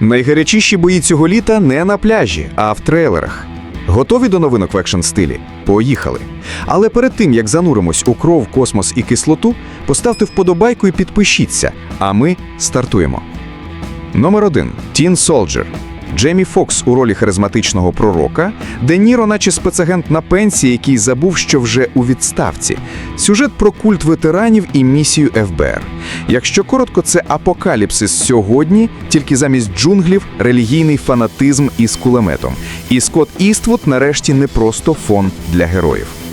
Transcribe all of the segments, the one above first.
Найгарячіші бої цього літа не на пляжі, а в трейлерах. Готові до новинок в екшн стилі? Поїхали. Але перед тим як зануримось у кров, космос і кислоту, поставте вподобайку і підпишіться. А ми стартуємо. Номер 1. Тін Soldier. Джеймі Фокс у ролі харизматичного пророка, Де Ніро, наче спецагент на пенсії, який забув, що вже у відставці. Сюжет про культ ветеранів і місію ФБР. Якщо коротко, це апокаліпсис сьогодні, тільки замість джунглів релігійний фанатизм із кулеметом. І Скотт Іствуд нарешті не просто фон для героїв.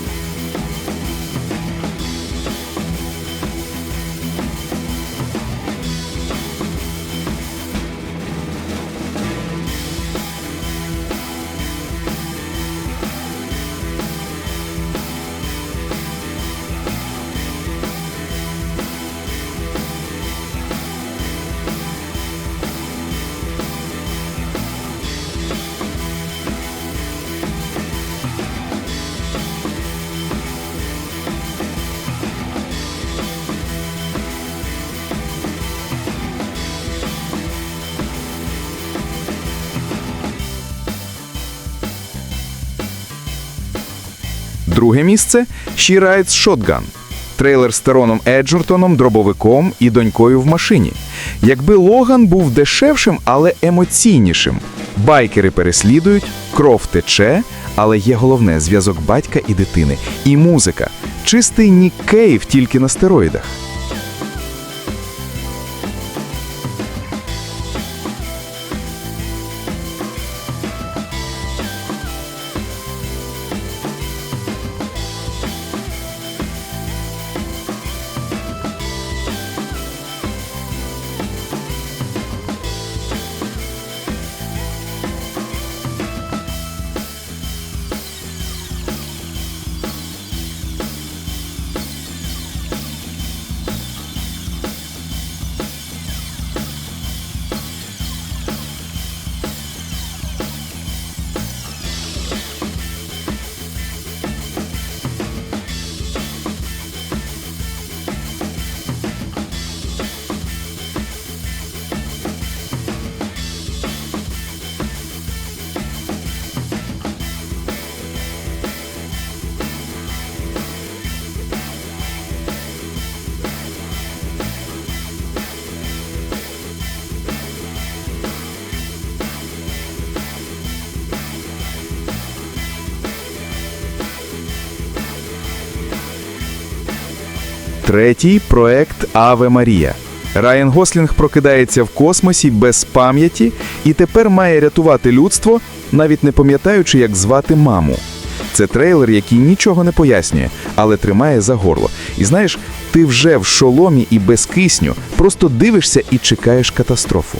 Друге місце She Rides Shotgun. Трейлер з Тероном Еджертоном, дробовиком і донькою в машині. Якби Логан був дешевшим, але емоційнішим. Байкери переслідують, кров тече, але є головне зв'язок батька і дитини. І музика. Чистий Нік Кейв тільки на стероїдах. Третій проект Аве Марія. Райан Гослінг прокидається в космосі без пам'яті і тепер має рятувати людство, навіть не пам'ятаючи, як звати маму. Це трейлер, який нічого не пояснює, але тримає за горло. І знаєш, ти вже в шоломі і без кисню, просто дивишся і чекаєш катастрофу.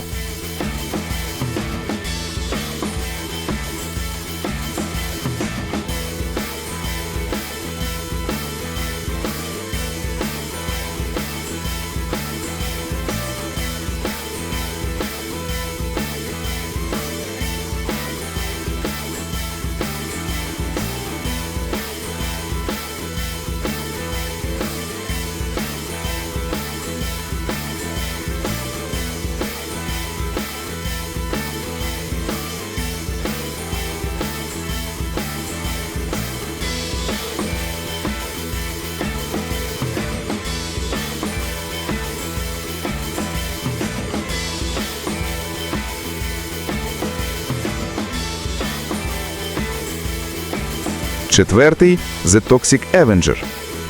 Четвертий The Toxic Avenger.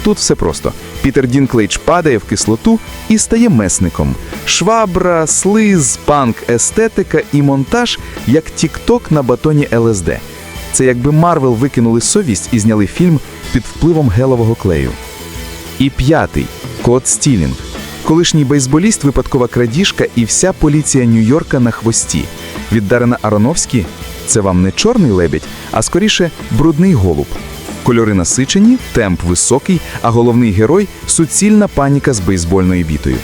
Тут все просто. Пітер Дінклейдж падає в кислоту і стає месником. Швабра, слиз, панк, естетика і монтаж як тік-ток на батоні ЛСД. Це якби Марвел викинули совість і зняли фільм під впливом гелового клею. І п'ятий Код Стілінг. Колишній бейсболіст, випадкова крадіжка і вся поліція Нью-Йорка на хвості. Від Дарена Аронофські це вам не чорний лебідь, а скоріше брудний голуб. Кольори насичені, темп високий, а головний герой суцільна паніка з бейсбольною бітою.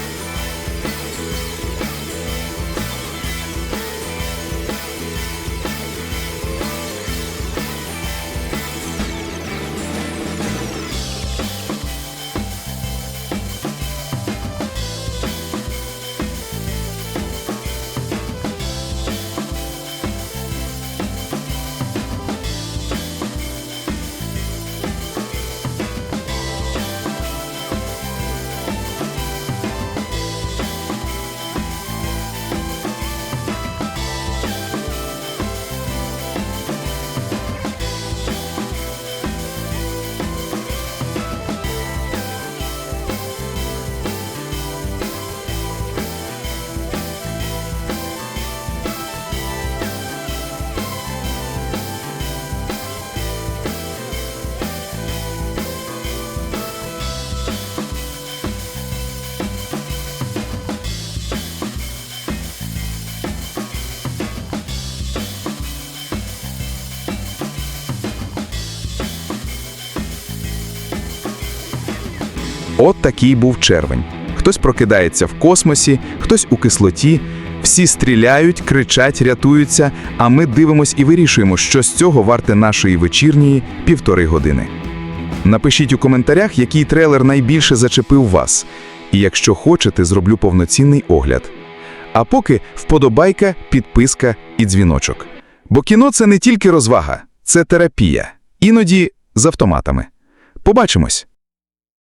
От такий був червень. Хтось прокидається в космосі, хтось у кислоті. Всі стріляють, кричать, рятуються, а ми дивимось і вирішуємо, що з цього варте нашої вечірньої півтори години. Напишіть у коментарях, який трейлер найбільше зачепив вас. І якщо хочете, зроблю повноцінний огляд. А поки вподобайка, підписка і дзвіночок. Бо кіно це не тільки розвага, це терапія. Іноді з автоматами. Побачимось!